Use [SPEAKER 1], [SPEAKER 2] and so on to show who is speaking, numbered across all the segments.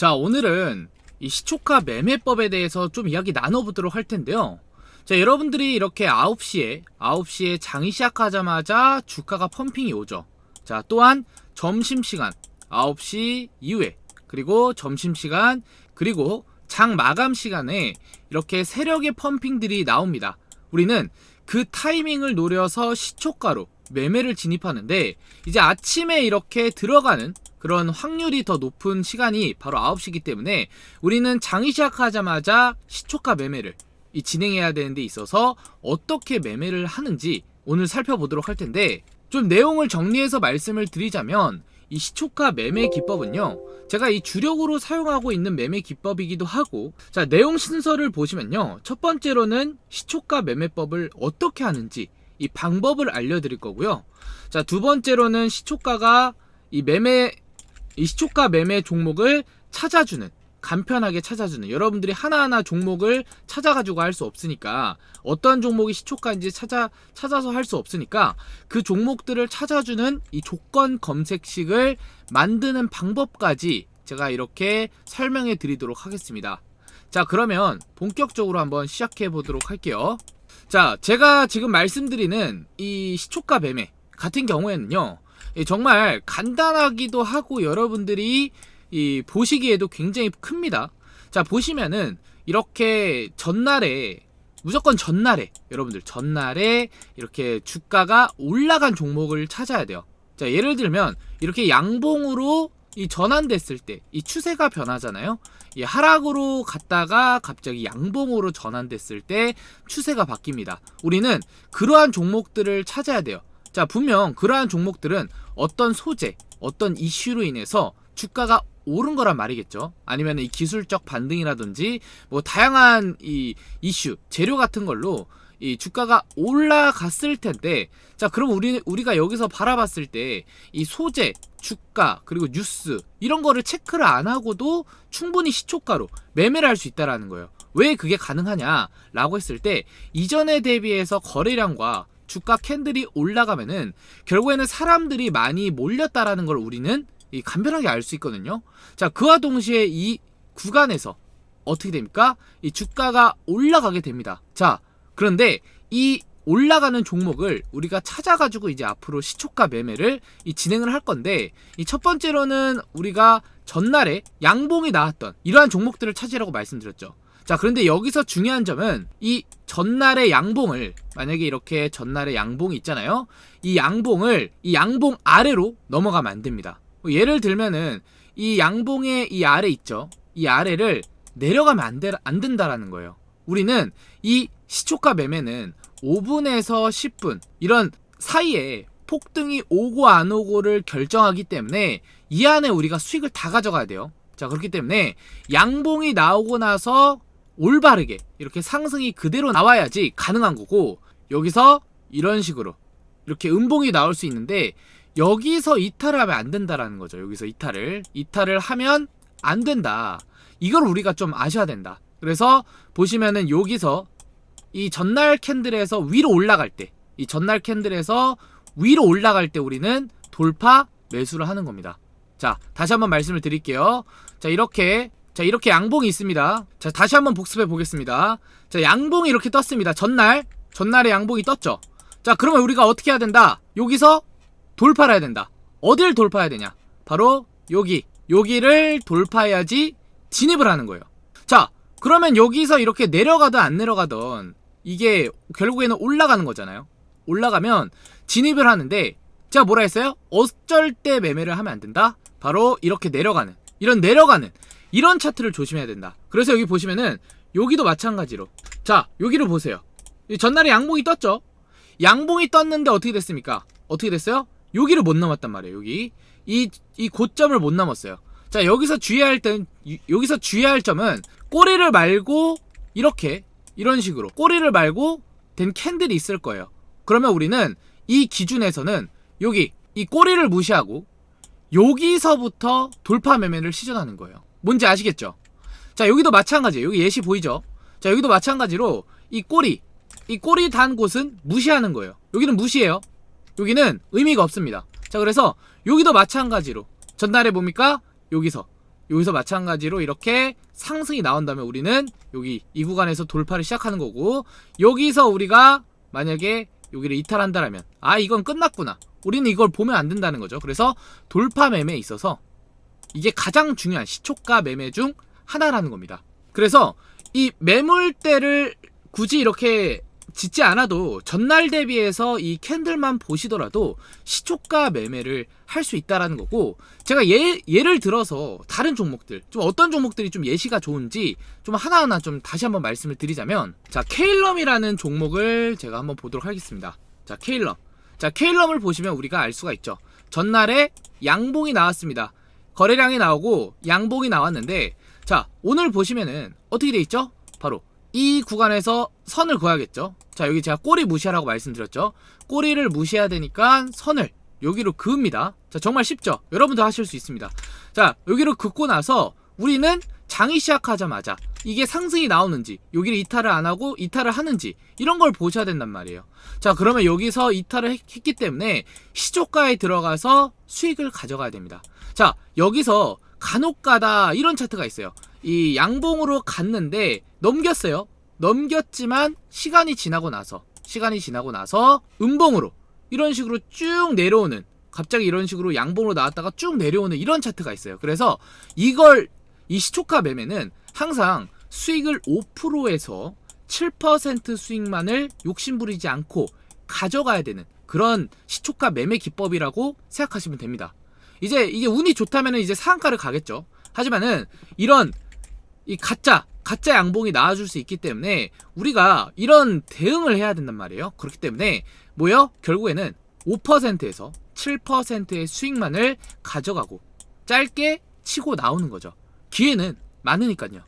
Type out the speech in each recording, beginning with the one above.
[SPEAKER 1] 자, 오늘은 이 시초카 매매법에 대해서 좀 이야기 나눠보도록 할 텐데요. 자, 여러분들이 이렇게 9시에, 9시에 장이 시작하자마자 주가가 펌핑이 오죠. 자, 또한 점심시간, 9시 이후에, 그리고 점심시간, 그리고 장 마감 시간에 이렇게 세력의 펌핑들이 나옵니다. 우리는 그 타이밍을 노려서 시초가로 매매를 진입하는데, 이제 아침에 이렇게 들어가는 그런 확률이 더 높은 시간이 바로 9시이기 때문에 우리는 장이 시작하자마자 시초가 매매를 이 진행해야 되는 데 있어서 어떻게 매매를 하는지 오늘 살펴보도록 할 텐데 좀 내용을 정리해서 말씀을 드리자면 이 시초가 매매 기법은요 제가 이 주력으로 사용하고 있는 매매 기법이기도 하고 자 내용 순서를 보시면요 첫 번째로는 시초가 매매법을 어떻게 하는지 이 방법을 알려드릴 거고요. 자 두 번째로는 시초가가 이 매매 이 시초가 매매 종목을 찾아주는 간편하게 찾아주는 여러분들이 하나하나 종목을 찾아가지고 할 수 없으니까 어떤 종목이 시초가인지 찾아 찾아서 할 수 없으니까 그 종목들을 찾아주는 이 조건 검색식을 만드는 방법까지 제가 이렇게 설명해 드리도록 하겠습니다. 자 그러면 본격적으로 한번 시작해 보도록 할게요. 자 제가 지금 말씀드리는 이 시초가 매매 같은 경우에는요 예, 정말 간단하기도 하고 여러분들이 이 보시기에도 굉장히 큽니다. 자 보시면은 이렇게 전날에 무조건 전날에 여러분들 전날에 이렇게 주가가 올라간 종목을 찾아야 돼요. 자 예를 들면 이렇게 양봉으로 이 전환됐을 때 이 추세가 변하잖아요. 이 하락으로 갔다가 갑자기 양봉으로 전환됐을 때 추세가 바뀝니다. 우리는 그러한 종목들을 찾아야 돼요. 자, 분명 그러한 종목들은 어떤 소재, 어떤 이슈로 인해서 주가가 오른 거란 말이겠죠. 아니면 이 기술적 반등이라든지 뭐 다양한 이 이슈, 재료 같은 걸로 이 주가가 올라갔을 텐데 자, 그럼 우리 우리가 여기서 바라봤을 때 이 소재, 주가, 그리고 뉴스 이런 거를 체크를 안 하고도 충분히 시초가로 매매를 할 수 있다라는 거예요. 왜 그게 가능하냐라고 했을 때 이전에 대비해서 거래량과 주가 캔들이 올라가면은 결국에는 사람들이 많이 몰렸다라는 걸 우리는 이 간편하게 알 수 있거든요. 자, 그와 동시에 이 구간에서 어떻게 됩니까? 이 주가가 올라가게 됩니다. 자, 그런데 이 올라가는 종목을 우리가 찾아가지고 이제 앞으로 시초가 매매를 이 진행을 할 건데 이 첫 번째로는 우리가 전날에 양봉이 나왔던 이러한 종목들을 찾으라고 말씀드렸죠. 자, 그런데 여기서 중요한 점은 이 전날의 양봉을 만약에 이렇게 전날의 양봉이 있잖아요. 이 양봉을 이 양봉 아래로 넘어가면 안 됩니다. 뭐 예를 들면은 이 양봉의 이 아래 있죠. 이 아래를 내려가면 안, 되, 안 된다라는 거예요. 우리는 이 시초가 매매는 5분에서 10분 이런 사이에 폭등이 오고 안 오고를 결정하기 때문에 이 안에 우리가 수익을 다 가져가야 돼요. 자, 그렇기 때문에 양봉이 나오고 나서 올바르게 이렇게 상승이 그대로 나와야지 가능한 거고 여기서 이런 식으로 이렇게 음봉이 나올 수 있는데 여기서 이탈을 하면 안 된다라는 거죠. 여기서 이탈을 이탈을 하면 안 된다. 이걸 우리가 좀 아셔야 된다. 그래서 보시면은 여기서 이 전날 캔들에서 위로 올라갈 때, 이 전날 캔들에서 위로 올라갈 때 우리는 돌파 매수를 하는 겁니다. 자, 다시 한번 말씀을 드릴게요. 자, 이렇게 자, 이렇게 양봉이 있습니다. 자, 다시 한번 복습해 보겠습니다. 자, 양봉이 이렇게 떴습니다. 전날 전날에 양봉이 떴죠. 자, 그러면 우리가 어떻게 해야 된다? 여기서 돌파를 해야 된다. 어딜 돌파해야 되냐? 바로 여기. 여기를 돌파해야지 진입을 하는 거예요. 자, 그러면 여기서 이렇게 내려가든 안 내려가든 이게 결국에는 올라가는 거잖아요. 올라가면 진입을 하는데 제가 뭐라 했어요? 어쩔 때 매매를 하면 안 된다? 바로 이렇게 내려가는 이런 내려가는 이런 차트를 조심해야 된다. 그래서 여기 보시면은 여기도 마찬가지로 자 여기를 보세요. 전날에 양봉이 떴죠? 양봉이 떴는데 어떻게 됐습니까? 어떻게 됐어요? 여기를 못 넘었단 말이에요. 여기 이 이 고점을 못 넘었어요. 자 여기서 주의할 땐 여기서 주의할 점은 꼬리를 말고 이렇게 이런 식으로 꼬리를 말고 된 캔들이 있을 거예요. 그러면 우리는 이 기준에서는 여기 이 꼬리를 무시하고 여기서부터 돌파 매매를 시전하는 거예요. 뭔지 아시겠죠? 자 여기도 마찬가지예요. 여기 예시 보이죠? 자 여기도 마찬가지로 이 꼬리 이 꼬리 단 곳은 무시하는 거예요. 여기는 무시해요. 여기는 의미가 없습니다. 자 그래서 여기도 마찬가지로 전날에 뭡니까? 여기서 여기서 마찬가지로 이렇게 상승이 나온다면 우리는 여기 이 구간에서 돌파를 시작하는 거고 여기서 우리가 만약에 여기를 이탈한다라면 아 이건 끝났구나 우리는 이걸 보면 안 된다는 거죠 그래서 돌파 매매에 있어서 이게 가장 중요한 시초가 매매 중 하나라는 겁니다. 그래서 이 매물대를 굳이 이렇게 짓지 않아도 전날 대비해서 이 캔들만 보시더라도 시초가 매매를 할 수 있다라는 거고 제가 예, 예를 들어서 다른 종목들 좀 어떤 종목들이 좀 예시가 좋은지 좀 하나하나 좀 다시 한번 말씀을 드리자면 자 케일럼이라는 종목을 제가 한번 보도록 하겠습니다. 자 케일럼. 자 케일럼을 보시면 우리가 알 수가 있죠. 전날에 양봉이 나왔습니다 거래량이 나오고 양봉이 나왔는데 자 오늘 보시면은 어떻게 돼 있죠 바로 이 구간에서 선을 그어야겠죠. 자, 여기 제가 꼬리 무시하라고 말씀드렸죠. 꼬리를 무시해야 되니까 선을 여기로 그읍니다. 자, 정말 쉽죠? 여러분도 하실 수 있습니다. 자, 여기로 긋고 나서 우리는 장이 시작하자마자 이게 상승이 나오는지, 여기를 이탈을 안 하고 이탈을 하는지, 이런 걸 보셔야 된단 말이에요. 자, 그러면 여기서 이탈을 했, 했기 때문에 시초가에 들어가서 수익을 가져가야 됩니다. 자, 여기서 간혹가다 이런 차트가 있어요. 이 양봉으로 갔는데 넘겼어요. 넘겼지만 시간이 지나고 나서 시간이 지나고 나서 음봉으로 이런 식으로 쭉 내려오는 갑자기 이런 식으로 양봉으로 나왔다가 쭉 내려오는 이런 차트가 있어요. 그래서 이걸 이 시초가 매매는 항상 수익을 5%에서 7% 수익만을 욕심부리지 않고 가져가야 되는 그런 시초가 매매 기법이라고 생각하시면 됩니다. 이제 이게 운이 좋다면 이제 상한가를 가겠죠. 하지만은 이런 이 가짜 가짜 양봉이 나와줄 수 있기 때문에 우리가 이런 대응을 해야 된단 말이에요. 그렇기 때문에 뭐요? 결국에는 5%에서 7%의 수익만을 가져가고 짧게 치고 나오는 거죠. 기회는 많으니까요.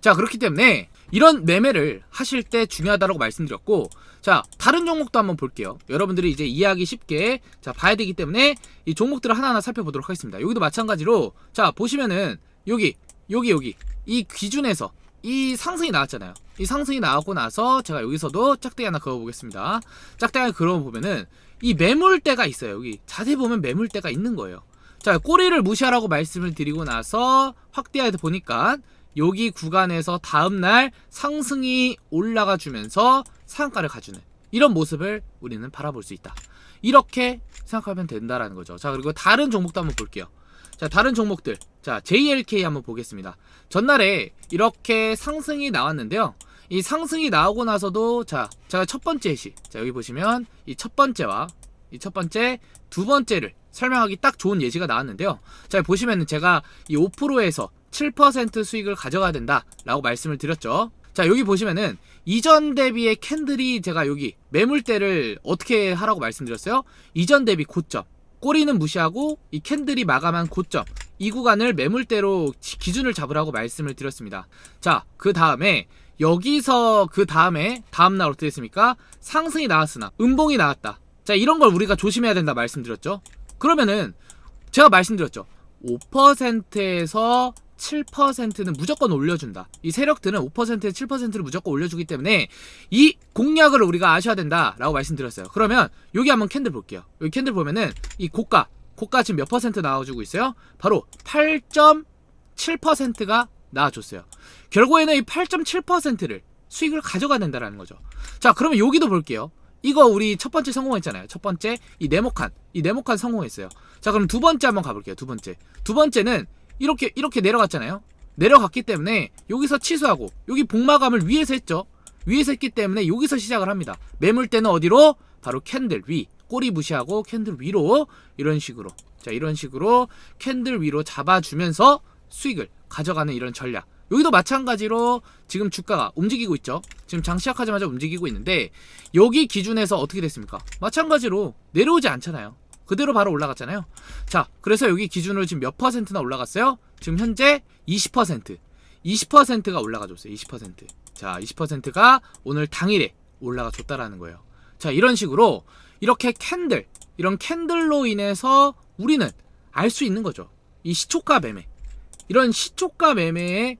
[SPEAKER 1] 자, 그렇기 때문에 이런 매매를 하실 때 중요하다고 말씀드렸고, 자, 다른 종목도 한번 볼게요. 여러분들이 이제 이해하기 쉽게, 자, 봐야 되기 때문에 이 종목들을 하나하나 살펴보도록 하겠습니다. 여기도 마찬가지로, 자, 보시면은, 여기, 여기, 여기, 이 기준에서 이 상승이 나왔잖아요. 이 상승이 나왔고 나서 제가 여기서도 짝대기 하나 그어보겠습니다. 짝대기 그어보면은 이 매물대가 있어요. 여기 자세히 보면 매물대가 있는 거예요. 자, 꼬리를 무시하라고 말씀을 드리고 나서 확대해서 보니까 여기 구간에서 다음날 상승이 올라가 주면서 상한가를 가주는 이런 모습을 우리는 바라볼 수 있다. 이렇게 생각하면 된다라는 거죠. 자, 그리고 다른 종목도 한번 볼게요. 자, 다른 종목들. 자, JLK 한번 보겠습니다. 전날에 이렇게 상승이 나왔는데요. 이 상승이 나오고 나서도 자, 제가 첫 번째 시. 자, 여기 보시면 이 첫 번째와 이 첫 번째, 두 번째를 설명하기 딱 좋은 예시가 나왔는데요. 자, 보시면은 제가 이 5%에서 7% 수익을 가져가야 된다라고 말씀을 드렸죠. 자, 여기 보시면은 이전 대비의 캔들이 제가 여기 매물대를 어떻게 하라고 말씀드렸어요? 이전 대비 고점. 꼬리는 무시하고 이 캔들이 마감한 고점 이 구간을 매물대로 지- 기준을 잡으라고 말씀을 드렸습니다. 자, 그 다음에 여기서 그 다음에 다음날 어떻게 됐습니까? 상승이 나왔으나 음봉이 나왔다. 자, 이런 걸 우리가 조심해야 된다 말씀드렸죠. 그러면은 제가 말씀드렸죠. 5%에서 7%는 무조건 올려준다. 이 세력들은 5%에 7%를 무조건 올려주기 때문에 이 공략을 우리가 아셔야 된다라고 말씀드렸어요. 그러면 여기 한번 캔들 볼게요. 여기 캔들 보면은 이 고가, 고가 지금 몇 퍼센트 나와주고 있어요? 바로 8.7%가 나와줬어요. 결국에는 이 8.7%를 수익을 가져가낸다라는 거죠. 자, 그러면 여기도 볼게요. 이거 우리 첫 번째 성공했잖아요. 첫 번째 이 네모칸, 이 네모칸 성공했어요. 자, 그럼 두 번째 한번 가볼게요. 두 번째, 두 번째는 이렇게 이렇게 내려갔잖아요. 내려갔기 때문에 여기서 취소하고 여기 복마감을 위에서 했죠. 위에서 했기 때문에 여기서 시작을 합니다. 매물대는 어디로? 바로 캔들 위. 꼬리 무시하고 캔들 위로 이런 식으로. 자, 이런 식으로 캔들 위로 잡아주면서 수익을 가져가는 이런 전략. 여기도 마찬가지로 지금 주가가 움직이고 있죠. 지금 장 시작하자마자 움직이고 있는데 여기 기준에서 어떻게 됐습니까? 마찬가지로 내려오지 않잖아요. 그대로 바로 올라갔잖아요. 자, 그래서 여기 기준으로 지금 몇 퍼센트나 올라갔어요? 지금 현재 20%. 20%가 올라가 줬어요. 20%. 자, 20%가 오늘 당일에 올라가 줬다라는 거예요. 자, 이런 식으로 이렇게 캔들, 이런 캔들로 인해서 우리는 알 수 있는 거죠. 이 시초가 매매. 이런 시초가 매매에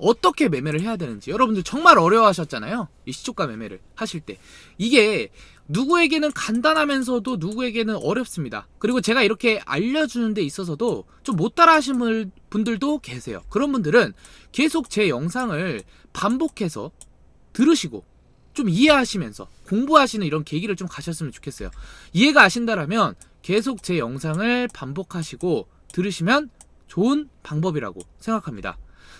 [SPEAKER 1] 어떻게 매매를 해야 되는지 여러분들 정말 어려워하셨잖아요. 이 시초가 매매를 하실 때. 이게 누구에게는 간단하면서도 누구에게는 어렵습니다. 그리고 제가 이렇게 알려주는 데 있어서도 좀 못 따라 하시는 분들도 계세요. 그런 분들은 계속 제 영상을 반복해서 들으시고 좀 이해하시면서 공부하시는 이런 계기를 좀 가셨으면 좋겠어요. 이해가 아신다라면 계속 제 영상을 반복하시고 들으시면 좋은 방법이라고 생각합니다.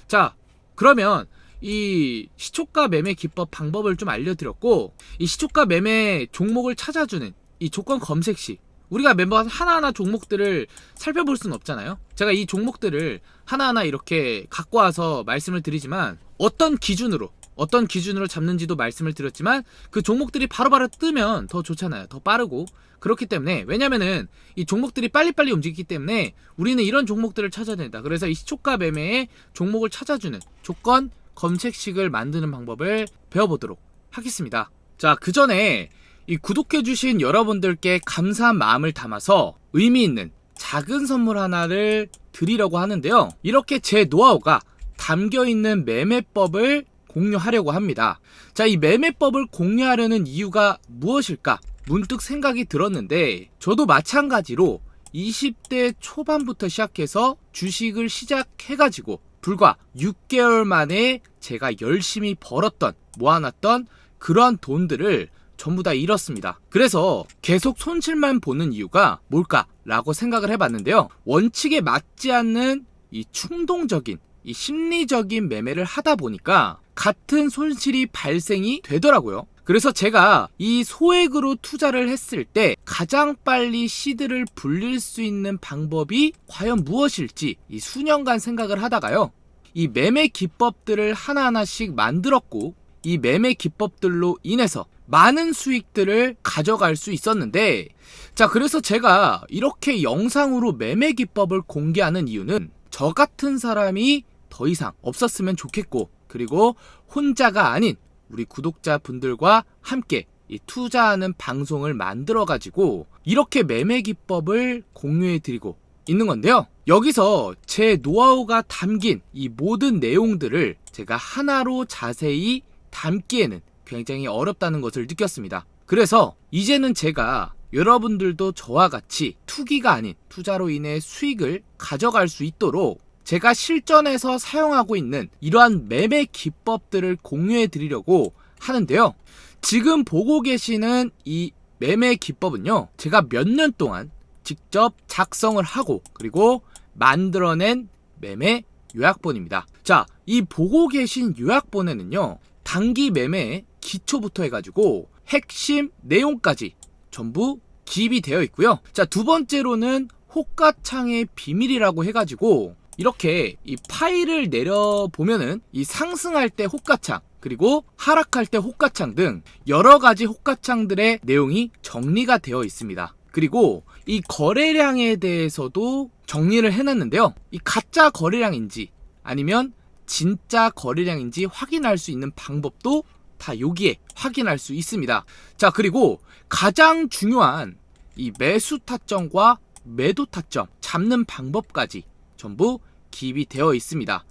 [SPEAKER 1] 자, 그러면 이 시초가 매매 기법 방법을 좀 알려드렸고 이 시초가 매매 종목을 찾아주는 이 조건 검색 시 우리가 멤버 하나하나 종목들을 살펴볼 수는 없잖아요. 제가 이 종목들을 하나하나 이렇게 갖고 와서 말씀을 드리지만 어떤 기준으로 어떤 기준으로 잡는지도 말씀을 드렸지만 그 종목들이 바로 바로 뜨면 더 좋잖아요. 더 빠르고 그렇기 때문에 왜냐면은 이 종목들이 빨리빨리 움직이기 때문에 우리는 이런 종목들을 찾아야 된다. 그래서 이 시초가 매매의 종목을 찾아주는 조건 검색식을 만드는 방법을 배워보도록 하겠습니다. 자, 그 전에 이 구독해주신 여러분들께 감사한 마음을 담아서 의미 있는 작은 선물 하나를 드리려고 하는데요. 이렇게 제 노하우가 담겨 있는 매매법을 공유하려고 합니다. 자, 이 매매법을 공유하려는 이유가 무엇일까? 문득 생각이 들었는데, 저도 마찬가지로 20대 초반부터 시작해서 주식을 시작해가지고, 불과 6개월 만에 제가 열심히 벌었던, 모아놨던 그러한 돈들을 전부 다 잃었습니다. 그래서 계속 손실만 보는 이유가 뭘까라고 생각을 해봤는데요. 원칙에 맞지 않는 이 충동적인 이 심리적인 매매를 하다 보니까 같은 손실이 발생이 되더라고요. 그래서 제가 이 소액으로 투자를 했을 때 가장 빨리 시드를 불릴 수 있는 방법이 과연 무엇일지 이 수년간 생각을 하다가요. 이 매매 기법들을 하나하나씩 만들었고 이 매매 기법들로 인해서 많은 수익들을 가져갈 수 있었는데 자 그래서 제가 이렇게 영상으로 매매 기법을 공개하는 이유는 저 같은 사람이 더 이상 없었으면 좋겠고 그리고 혼자가 아닌 우리 구독자분들과 함께 이 투자하는 방송을 만들어 가지고 이렇게 매매 기법을 공유해 드리고 있는 건데요. 여기서 제 노하우가 담긴 이 모든 내용들을 제가 하나로 자세히 담기에는 굉장히 어렵다는 것을 느꼈습니다. 그래서 이제는 제가 여러분들도 저와 같이 투기가 아닌 투자로 인해 수익을 가져갈 수 있도록 제가 실전에서 사용하고 있는 이러한 매매 기법들을 공유해 드리려고 하는데요. 지금 보고 계시는 이 매매 기법은요. 제가 몇 년 동안 직접 작성을 하고 그리고 만들어낸 매매 요약본입니다. 자, 이 보고 계신 요약본에는요. 단기 매매 기초부터 해가지고 핵심 내용까지 전부 기입이 되어 있고요. 자, 두 번째로는 호가창의 비밀이라고 해가지고 이렇게 이 파일을 내려 보면은 이 상승할 때 호가창 그리고 하락할 때 호가창 등 여러 가지 호가창들의 내용이 정리가 되어 있습니다. 그리고 이 거래량에 대해서도 정리를 해놨는데요. 이 가짜 거래량인지 아니면 진짜 거래량인지 확인할 수 있는 방법도 다 여기에 확인할 수 있습니다. 자, 그리고 가장 중요한 이 매수 타점과 매도 타점 잡는 방법까지 전부 기입이 되어 있습니다.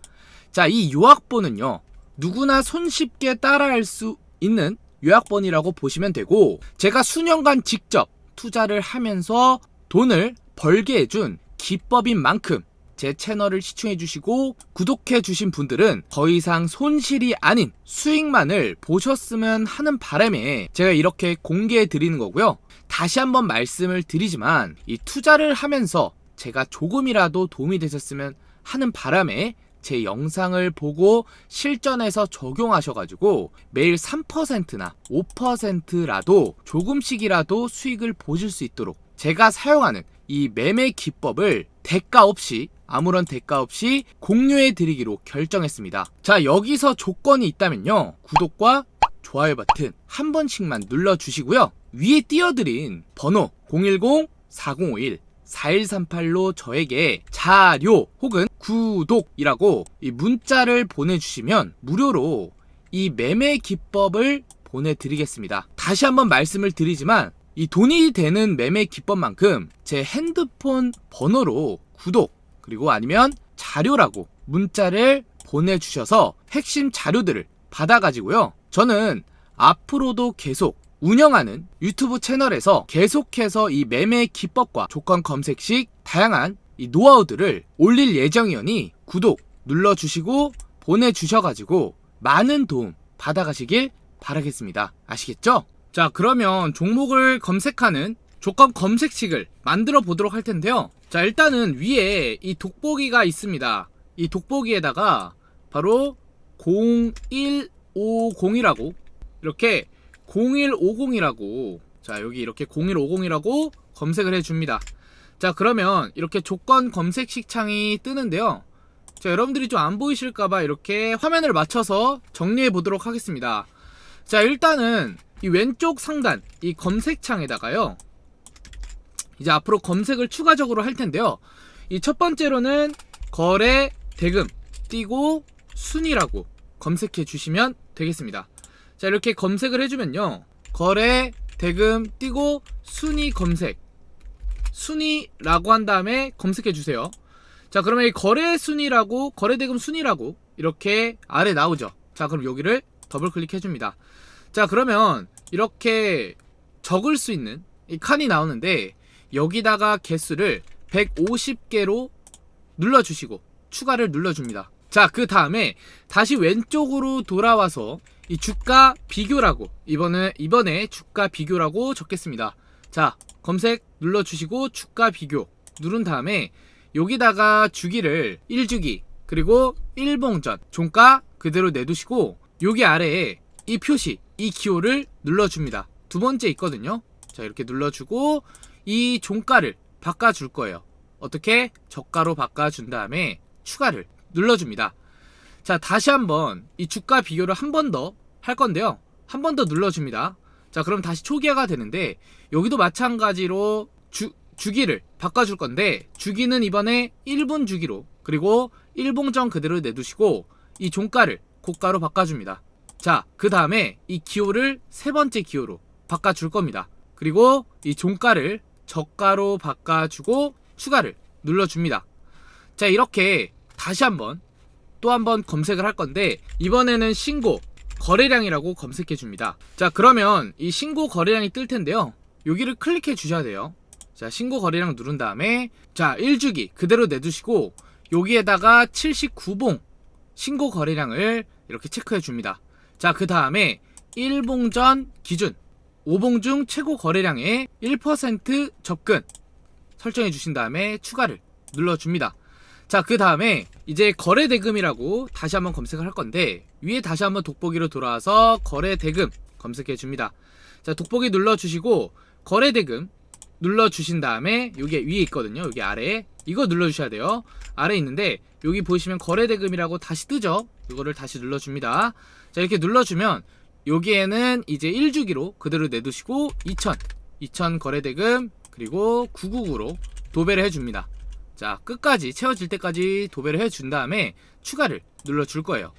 [SPEAKER 1] 자, 이 요약본은요. 누구나 손쉽게 따라할 수 있는 요약본이라고 보시면 되고 제가 수년간 직접 투자를 하면서 돈을 벌게 해준 기법인 만큼 제 채널을 시청해 주시고 구독해 주신 분들은 더 이상 손실이 아닌 수익만을 보셨으면 하는 바람에 제가 이렇게 공개해 드리는 거고요. 다시 한번 말씀을 드리지만 이 투자를 하면서 제가 조금이라도 도움이 되셨으면 하는 바람에 제 영상을 보고 실전에서 적용하셔가지고 매일 3%나 5%라도 조금씩이라도 수익을 보실 수 있도록 제가 사용하는 이 매매 기법을 대가 없이 아무런 대가 없이 공유해 드리기로 결정했습니다. 자, 여기서 조건이 있다면요. 구독과 좋아요 버튼 한 번씩만 눌러 주시고요. 위에 띄워드린 번호 010-4051 4138로 저에게 자료 혹은 구독이라고 이 문자를 보내주시면 무료로 이 매매 기법을 보내드리겠습니다. 다시 한번 말씀을 드리지만 이 돈이 되는 매매 기법만큼 제 핸드폰 번호로 구독 그리고 아니면 자료라고 문자를 보내주셔서 핵심 자료들을 받아가지고요. 저는 앞으로도 계속 운영하는 유튜브 채널에서 계속해서 이 매매 기법과 조건 검색식 다양한 이 노하우들을 올릴 예정이오니 구독 눌러주시고 보내주셔가지고 많은 도움 받아가시길 바라겠습니다. 아시겠죠? 자, 그러면 종목을 검색하는 조건 검색식을 만들어 보도록 할 텐데요. 자, 일단은 위에 이 돋보기가 있습니다. 이 돋보기에다가 바로 0150이라고 이렇게 0150이라고 자, 여기 이렇게 0150이라고 검색을 해 줍니다. 자, 그러면 이렇게 조건 검색식 창이 뜨는데요. 자, 여러분들이 좀 안 보이실까봐 이렇게 화면을 맞춰서 정리해 보도록 하겠습니다. 자, 일단은 이 왼쪽 상단, 이 검색창에다가요. 이제 앞으로 검색을 추가적으로 할 텐데요. 이 첫 번째로는 거래 대금 띄고 순위라고 검색해 주시면 되겠습니다. 자, 이렇게 검색을 해주면요. 거래 대금 띄고 순위 검색. 순위라고 한 다음에 검색해 주세요. 자, 그러면 이 거래 순위라고 거래 대금 순위라고 이렇게 아래 나오죠. 자, 그럼 여기를 더블 클릭해 줍니다. 자, 그러면 이렇게 적을 수 있는 이 칸이 나오는데 여기다가 개수를 150개로 눌러 주시고 추가를 눌러 줍니다. 자, 그 다음에 다시 왼쪽으로 돌아와서 이 주가 비교라고 이번에 이번에 주가 비교라고 적겠습니다. 자, 검색 눌러주시고 주가 비교 누른 다음에 여기다가 주기를 1주기 그리고 1봉전 종가 그대로 내두시고 여기 아래에 이 표시 이 기호를 눌러줍니다. 두 번째 있거든요. 자 이렇게 눌러주고 이 종가를 바꿔줄 거예요. 어떻게 저가로 바꿔준 다음에 추가를 눌러줍니다. 자 다시 한번 이 주가 비교를 한 번 더 할 건데요. 한 번 더 눌러줍니다. 자 그럼 다시 초기화가 되는데 여기도 마찬가지로 주, 주기를 바꿔줄 건데 주기는 이번에 1분 주기로 그리고 1봉전 그대로 내두시고 이 종가를 고가로 바꿔줍니다. 자, 그 다음에 이 기호를 세 번째 기호로 바꿔줄 겁니다. 그리고 이 종가를 저가로 바꿔주고 추가를 눌러줍니다. 자, 이렇게 다시 한번 또 한번 검색을 할 건데 이번에는 신고 거래량이라고 검색해 줍니다. 자, 그러면 이 신고 거래량이 뜰 텐데요. 여기를 클릭해 주셔야 돼요. 자, 신고 거래량 누른 다음에 자, 1주기 그대로 내두시고 여기에다가 79봉 신고 거래량을 이렇게 체크해 줍니다. 자, 그 다음에 1봉 전 기준 5봉 중 최고 거래량의 1% 접근 설정해 주신 다음에 추가를 눌러 줍니다. 자, 그 다음에 이제 거래 대금이라고 다시 한번 검색을 할 건데 위에 다시 한번 돋보기로 돌아와서 거래 대금 검색해 줍니다. 자, 돋보기 눌러 주시고 거래 대금 눌러 주신 다음에 여기 위에 있거든요. 여기 아래에 이거 눌러 주셔야 돼요. 아래 에 있는데 여기 보시면 거래 대금이라고 다시 뜨죠. 이거를 다시 눌러 줍니다. 자, 이렇게 눌러 주면 여기에는 이제 1주기로 그대로 내두시고 2000 2000 거래 대금 그리고 999로 도배를 해 줍니다. 자, 끝까지 채워질 때까지 도배를 해준 다음에 추가를 눌러 줄 거예요.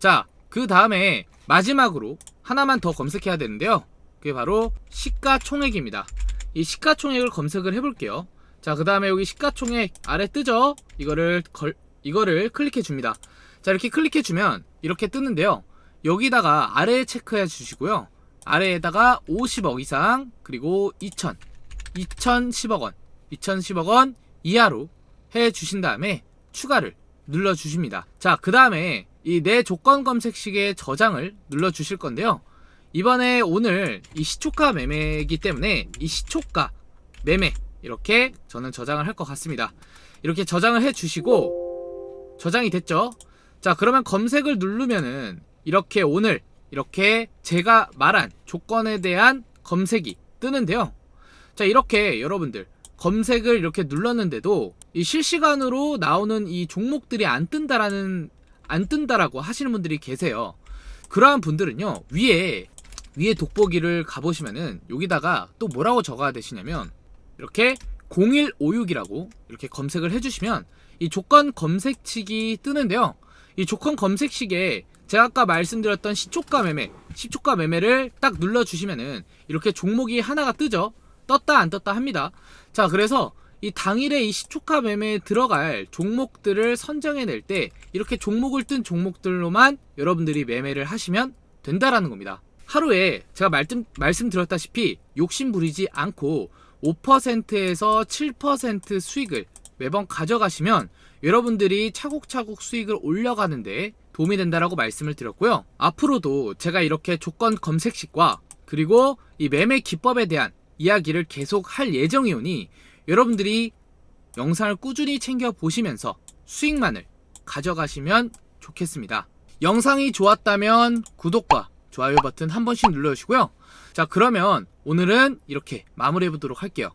[SPEAKER 1] 자, 그 다음에 마지막으로 하나만 더 검색해야 되는데요. 그게 바로 시가총액입니다. 이 시가총액을 검색을 해볼게요. 자, 그 다음에 여기 시가총액 아래 뜨죠? 이거를 걸, 이거를 클릭해 줍니다. 자, 이렇게 클릭해 주면 이렇게 뜨는데요. 여기다가 아래에 체크해 주시고요. 아래에다가 50억 이상, 그리고 2000, 2010억 원, 2010억 원 이하로 해 주신 다음에 추가를 눌러 주십니다. 자, 그 다음에 이 내 조건 검색식의 저장을 눌러 주실 건데요. 이번에 오늘 이 시초가 매매이기 때문에 이 시초가 매매 이렇게 저는 저장을 할 것 같습니다. 이렇게 저장을 해 주시고 저장이 됐죠? 자, 그러면 검색을 누르면은 이렇게 오늘 이렇게 제가 말한 조건에 대한 검색이 뜨는데요. 자, 이렇게 여러분들 검색을 이렇게 눌렀는데도 이 실시간으로 나오는 이 종목들이 안 뜬다라는 안 뜬다라고 하시는 분들이 계세요. 그러한 분들은요. 위에 위에 돋보기를 가보시면은 여기다가 또 뭐라고 적어야 되시냐면 이렇게 0156이라고 이렇게 검색을 해주시면 이 조건 검색치기 뜨는데요. 이 조건 검색식에 제가 아까 말씀드렸던 시초가 매매, 시초가 매매를 딱 눌러주시면은 이렇게 종목이 하나가 뜨죠. 떴다 안 떴다 합니다. 자, 그래서 이 당일에 이 시초가 매매에 들어갈 종목들을 선정해낼 때 이렇게 종목을 뜬 종목들로만 여러분들이 매매를 하시면 된다라는 겁니다. 하루에 제가 말씀, 말씀드렸다시피 욕심 부리지 않고 5%에서 7% 수익을 매번 가져가시면 여러분들이 차곡차곡 수익을 올려가는데 도움이 된다라고 말씀을 드렸고요. 앞으로도 제가 이렇게 조건 검색식과 그리고 이 매매 기법에 대한 이야기를 계속 할 예정이오니 여러분들이 영상을 꾸준히 챙겨 보시면서 수익만을 가져가시면 좋겠습니다. 영상이 좋았다면 구독과 좋아요 버튼 한 번씩 눌러주시고요. 자, 그러면 오늘은 이렇게 마무리해 보도록 할게요.